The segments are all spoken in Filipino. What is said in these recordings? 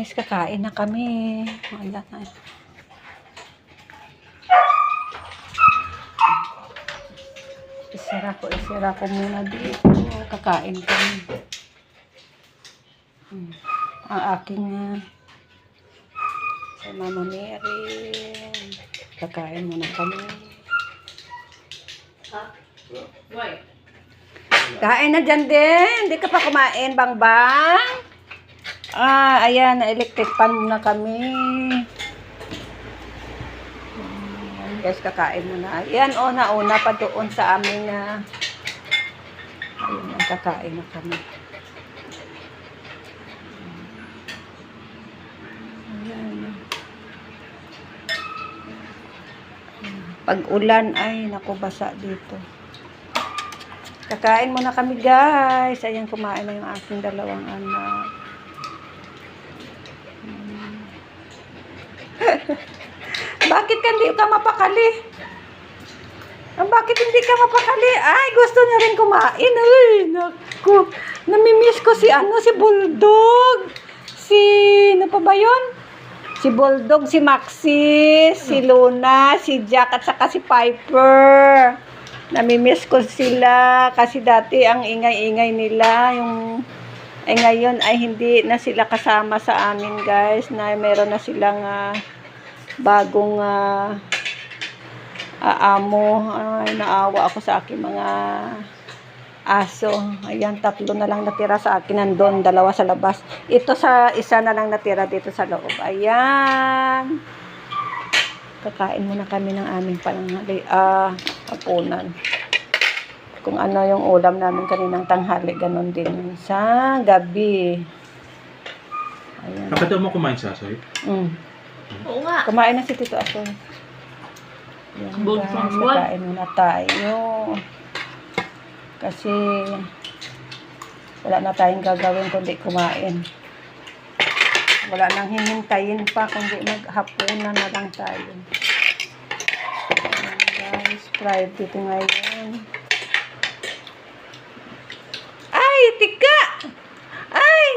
guys, kakain na kami. Wala na. Isara ko, isara ko muna dito. Kakain kami. Hmm. Ang aking uh, sa Mama Mary. Kakain muna kami. Kain na dyan din. Hindi ka pa kumain, Bang Bang. Ah, ayan, na-electric pan muna kami. Guys, kakain muna. Ayan, o, nauna pa doon sa amin na ayun, kakain na kami. Pag ulan, ay, naku, basa dito. Kakain muna kami, guys. Ayan, kumain na yung aking dalawang anak. Bakit hindi ka mapakali? Ah, bakit hindi ka mapakali? Ay, gusto niya rin kumain. Ay, naku. Namimiss ko si ano, si Bulldog. Si, ano pa ba yun? Si Bulldog, si Maxi, si Luna, si Jack, at saka si Piper. Namimiss ko sila kasi dati ang ingay-ingay nila. Yung, eh ngayon ay hindi na sila kasama sa amin guys. Na meron na silang ah, bagong ah, aamo. Ay, naawa ako sa aking mga aso. Ayan, tatlo na lang natira sa akin. Nandun, dalawa sa labas. Ito sa isa na lang natira dito sa loob. Ayan. Kakain muna kami ng aming pananghali. Ah, hapunan. Kung ano yung ulam namin kaninang tanghali, ganun din sa gabi. Ayan. Kapatid mo kumain sa soy? Mm. Oo nga. Kumain na si Tito Asoy. Yan Bug guys, from what? kakain muna tayo. Kasi wala na tayong gagawin kundi kumain. Wala nang hihintayin pa kundi maghapunan na lang tayo. Ayan guys, Friday dito ngayon. Ay, tika! Ay!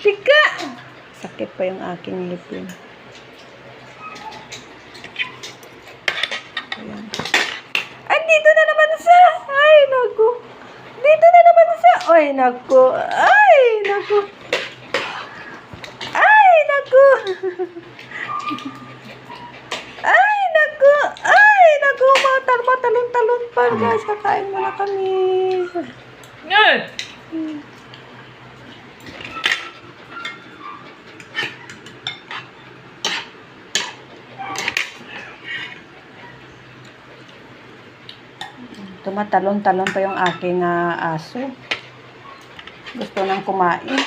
tika! Sakit pa yung aking lipin. Ayan. Ay, dito na naman sa! Ay, naku! Dito na naman sa! Ay, naku! Ay, naku! Ay, naku! Ay, naku! Ay, naku! Matal, matalon-talon pa, guys. Kakain muna kami. Eh! Tumatalon-talon pa yung aking ah, aso. Gusto nang kumain.